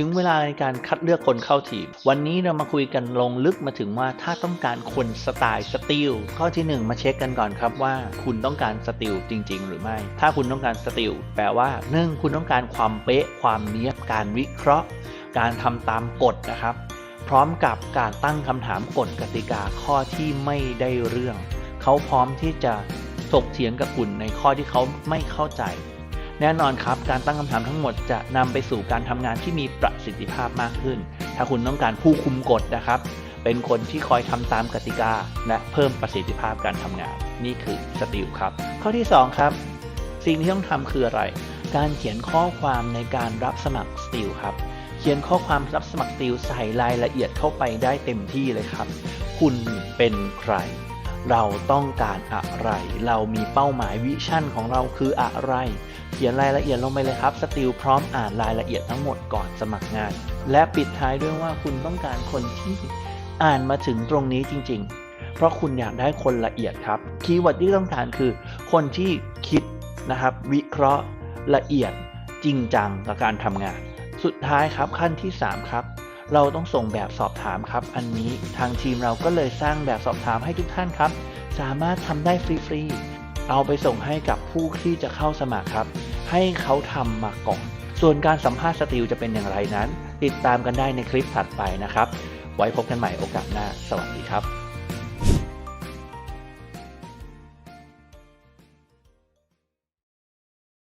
ถึงเวลาในการคัดเลือกคนเข้าทีม วันนี้เรามาคุยกันลงลึกมาถึงว่าถ้าต้องการคนสไตล์สติลข้อที่หนึ่งมาเช็คกันก่อนครับว่า คุณต้องการสติลจริง ๆ หรือไม่ ถ้าคุณต้องการสติลแปลว่าหนึ่งคุณต้องการความเป๊ะ ความเนี้ยบการวิเคราะห์ การทำตามกฎนะครับ พร้อมกับการตั้งคำถามกฎกติกาข้อที่ไม่ได้เรื่อง เขาพร้อมที่จะถกเถียงกับคุณในข้อที่เขาไม่เข้าใจ แน่นอนครับ การตั้งคำถามทั้งหมดจะนำไปสู่การทำงานที่มีประสิทธิภาพมากขึ้น ถ้าคุณต้องการผู้คุมกฎนะครับ เป็นคนที่คอยทำตามกติกา และเพิ่มประสิทธิภาพการทำงาน นี่คือสติลครับ ข้อที่ 2 ครับ สิ่งที่ต้องทำคืออะไร การเขียนข้อความในการรับสมัครสติลครับ เขียนข้อความรับสมัครสติลใส่รายละเอียดเข้าไปได้เต็มที่เลยครับ คุณเป็นใครเราต้องการอะไร เรามีเป้าหมายวิชั่นของเราคืออะไร เขียนรายละเอียดลงไปเลยครับ สติลพร้อมอ่านรายละเอียดทั้งหมดก่อนสมัครงาน และปิดท้ายด้วยว่าคุณต้องการคนที่อ่านมาถึงตรงนี้จริง ๆ เพราะคุณอยากได้คนละเอียดครับ คีย์เวิร์ดที่ต้องการคือ คนที่คิดนะครับ วิเคราะห์ละเอียดจริงจังกับการทำงาน สุดท้ายครับขั้นที่ 3 ครับ เราต้องส่งแบบสอบถามครับ อันนี้ทางทีมเราก็เลยสร้างแบบสอบถามให้ทุกท่านครับ สามารถทำได้ฟรีๆเอาไปส่งให้กับผู้ที่จะเข้าสมัครครับ ให้เขาทำมาก่อน ส่วนการสัมภาษณ์สติลจะเป็นอย่างไรนั้น ติดตามกันได้ในคลิปถัดไปนะครับ ไว้พบกันใหม่โอกาสหน้า สวัสดีครับ